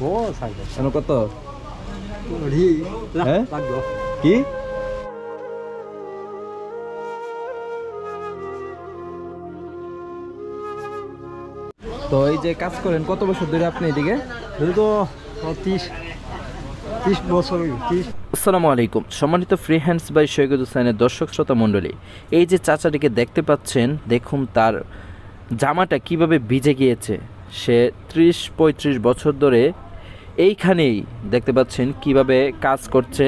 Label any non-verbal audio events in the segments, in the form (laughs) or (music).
ও cycle কেন কত হ্যাঁ? কি তো এই যে কাজ করেন কত বছর ধরে আপনি এদিকে? তো তিরিশ তিরিশ বছর তিরিশ আসসালামু আলাইকুম। সম্মানিত ফ্রি হ্যান্ডস বাই সৈয়দ হুসাইনের দর্শক শ্রোতা মণ্ডলী এই যে চাচাটিকে দেখতে পাচ্ছেন দেখুন তার জামাটা কীভাবে ভিজে গিয়েছে। সে ত্রিশ পঁয়ত্রিশ বছর ধরে এইখানেই দেখতে পাচ্ছেন কীভাবে কাজ করছে।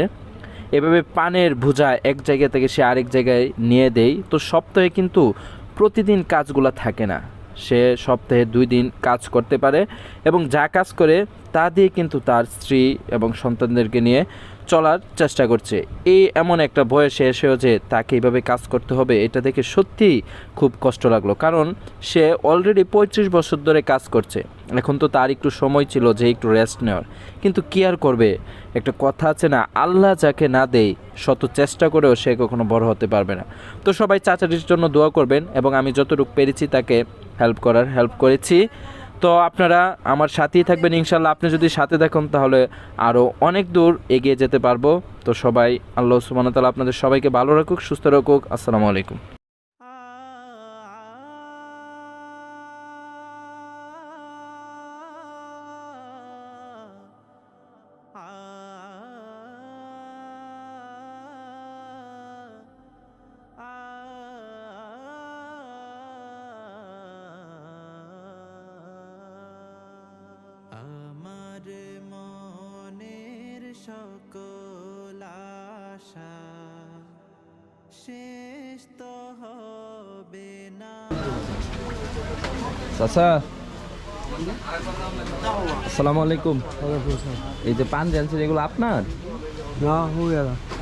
এভাবে পানের ভুজা এক জায়গা থেকে সে আরেক জায়গায় নিয়ে দেয়। তো সপ্তাহে কিন্তু প্রতিদিন কাজগুলো থাকে না। সে সপ্তাহে দুই দিন কাজ করতে পারে এবং যা কাজ করে তা দিয়ে কিন্তু তার স্ত্রী এবং সন্তানদেরকে নিয়ে চলার চেষ্টা করছে। এই এমন একটা বয়সে এসেও যে তাকে এইভাবে কাজ করতে হবে, এটা দেখে সত্যিই খুব কষ্ট লাগল। কারণ সে অলরেডি পঁয়ত্রিশ বছর ধরে কাজ করছে। এখন তো তার একটু সময় ছিল যে একটু রেস্ট নেওয়ার। কিন্তু কি আর করবে? একটা কথা আছে না, আল্লাহ যাকে না দেয়, শত চেষ্টা করেও সে কখনো বড় হতে পারবে না। তো সবাই চাচাটির জন্য দোয়া করবেন এবং আমি যতটুকু পেরেছি তাকে হেল্প করার হেল্প করেছি। তো আপনারা আমার সাথেই থাকবেন ইনশাল্লাহ আপনি যদি সাথে থাকুন, তাহলে আরও অনেক দূর এগিয়ে যেতে পারব। তো সবাই, আল্লাহ সুবান তালা আপনাদের সবাইকে ভালো রাখুক, সুস্থ রাখুক। আসসালামু আলাইকুম। শেষ তো হবে না। চাচা আসসালামু আলাইকুম। এই যে পান জানছেন এগুলো আপনার?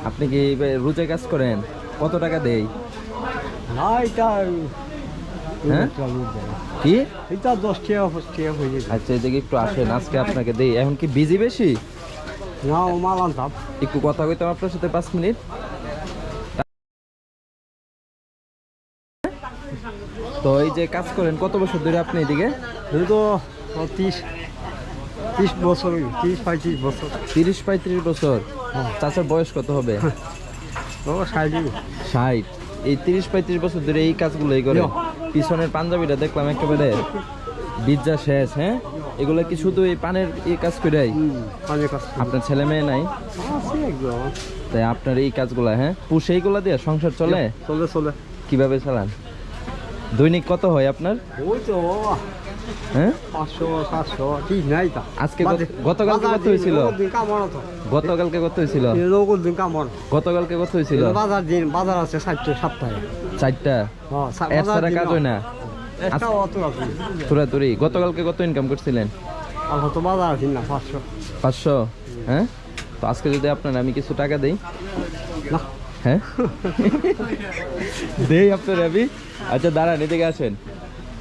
আপনি কি রুজে কাজ করেন? কত টাকা দেয় হ্যাঁ? কি? এটা দশ টাকা পাঁচ টাকা হয়ে যেত আচ্ছা এদিকে একটু আসেন আজকে আপনাকে দেই। এখন কি বিজি বেশি? না ও একটু কথা কইতাম আপনার সাথে পাঁচ মিনিট। তো এই যে কাজ করেন কত বছর ধরে আপনি এদিকে? তো তিরিশ তিরিশ বছর তিরিশ পঁয়ত্রিশ বছর। তিরিশ পঁয়ত্রিশ বছর। হ্যাঁ। চাচার বয়স কত হবে? (laughs) ষাট। এই তিরিশ পঁয়ত্রিশ বছর ধরে এই কাজগুলো এই করে পিছনের পাঞ্জাবিটা দেখলাম একেবারে বিদ্যা শেষ হ্যাঁ? এগুলো কি শুধু এই পানের এই কাজ করে। আপনার ছেলে মেয়ে নাই? তাই আপনার এই কাজগুলা হ্যাঁ? পুষ এইগুলা দিয়ে সংসার চলে? চলে চলে। কীভাবে চালান? দৈনিক কত হয় আপনার? ওই তো হ্যাঁ? পাঁচশো সাতশো ঠিক নাই তা। আজকে গতকালকে কত হয়েছিল? দিন কামড় তো। গতকালকে কত হয়েছিল? দিন কামড়। গতকালকে কত হয়েছিল? বাজার দিন বাজার আছে ষাটটা সপ্তাহে চারটা? হ্যাঁ, কাজ হয় না। গতকালকে কত ইনকাম করছিলেন? আর বাজার আছে না পাঁচশো। পাঁচশো? হ্যাঁ? তো আজকে যদি আপনার আমি কিছু টাকা দিই। না। হ্যাঁ? দেই আপনার আমি আচ্ছা দাঁড়ান এদিকে আসেন।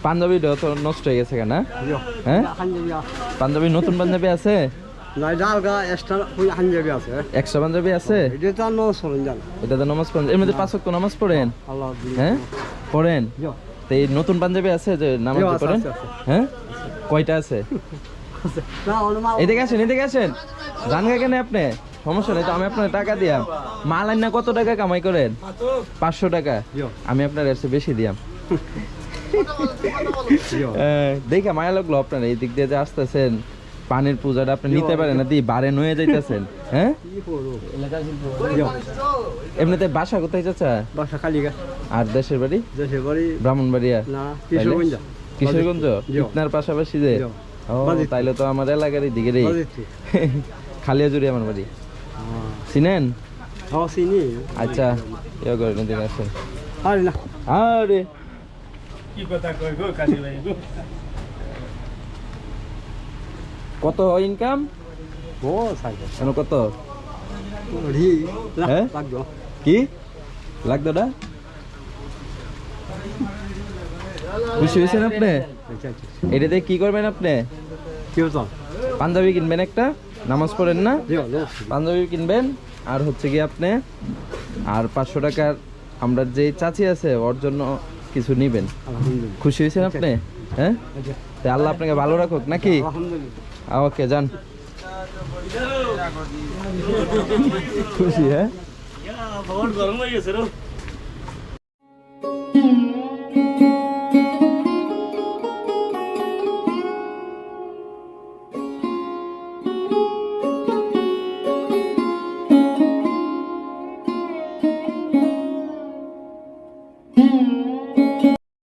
পাঞ্জাবিটা তো নষ্ট হয়ে গেছে কেন। হ্যাঁ? পাঞ্জাবি নতুন পাঞ্জাবি আছে? আছে। একশো পাঞ্জাবি এটা তো নামাজ পড়েন এর মধ্যে পাঁচ নামাজ পড়েন? হ্যাঁ? পড়েন? তো এই নতুন পাঞ্জাবি আছে যে নামাজ পড়েন। হ্যাঁ? কয়টা আছে? (laughs) এদিকে আসেন এদিকে আসেন। কেন আপনি? সমস্যা নেই তো আমি আপনার টাকা দিয়াম। মাল আইন না কত টাকা কামাই করেন? পাঁচশো টাকা। আমি আপনার এর বেশি দিয়াম। (laughs) দেখে মায়া লাগল আপনার এই দিক দিয়ে যে আসতেছেন পানির পূজাটা আপনি নিতে পারেন না দিয়ে বারে নয়ে যাইতেছেন হ্যাঁ। এমনিতে বাসা কোথায় চাচা? বাসা খালি গা আর দেশের বাড়ি? দেশের বাড়ি। ব্রাহ্মণবাড়িয়া। কিশোরগঞ্জ। কিশোরগঞ্জ? আপনার পাশাপাশি যে? ও তাইলে তো আমার এলাকার দিকে রে। খালিয়াজুরি আমার বাড়ি। চিনেন হ্যাঁ, চিনি আচ্ছা ইয়ে করেন আসেন আরে না আরে কত ইনকাম ও সাইকেল কেন কত রি না হ্যাঁ? লাগবে কি লাগতো না খুশি হয়েছেন আপনি এটাতে কি করবেন আপনি কি পাঞ্জাবি কিনবেন একটা নামাজ পড়েন না? পাঞ্জাবি কিনবেন আর হচ্ছে কি আপনি আর পাঁচশো টাকার আমরা যে চাচি আছে ওর জন্য কিছু নিবেন। খুশি হয়েছেন আপনি? হ্যাঁ? আল্লাহ আপনাকে ভালো রাখুক নাকি? ওকে যান। খুশি হ্যাঁ?